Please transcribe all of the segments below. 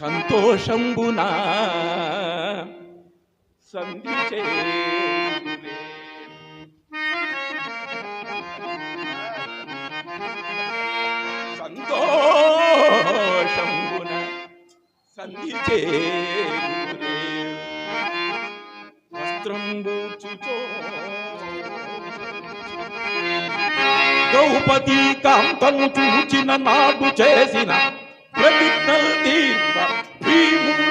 సంతోషంబునా? సంధి సంతోషంబున? సంధి చేయుదురే. వస్త్రంబూచుచో ద్రౌపదీ కాంతను చూచిన నాడు చేసిన ప్రతిజ్ఞలు తీర్ప భీముడు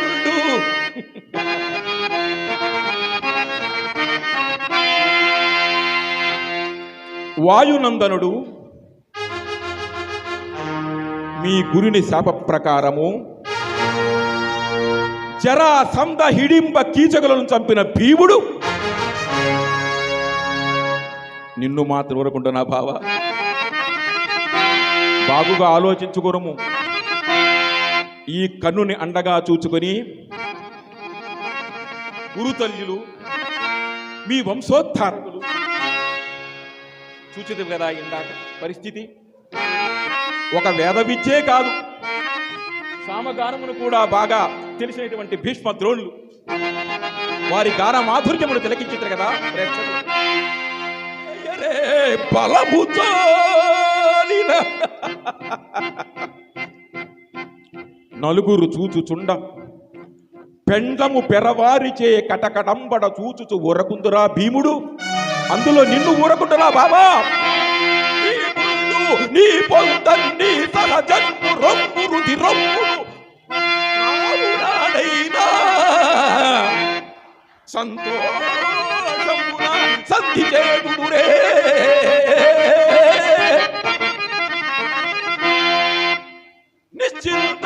వాయునందనుడు మీ గురుని శాప ప్రకారము జరా సంద హిడింబ కీచకులను చంపిన భీముడు. నిన్ను మాత్రం ఊరకుంటున్నా బావా. బాగుగా ఆలోచించుకోరము ఈ కన్నుని అండగా చూచుకొని గురుతల్యులు మీ వంశోద్ధారకులు చూచదు కదా ఇందాక పరిస్థితి? ఒక వేద విద్యే కాదు సామగానమును కూడా బాగా తెలిసినటువంటి భీష్మ ద్రోణులు వారి గాన మాధుర్యమును తిలకించారు కదా ప్రేక్షకులు. అయ్యరే, నలుగురు చూచుచుండ. పెండము పెరవారిచే కటకటంబడ చూచుచు ఊరకుందురా భీముడు. అందులో నిన్ను ఊరకుంటురా బాబా. నీ పొందన్ని సహజన్ము రొమ్ము రుది రొమ్మును సంతోషం సంతోషమున సంధి చేయుదురే. నిశ్చింత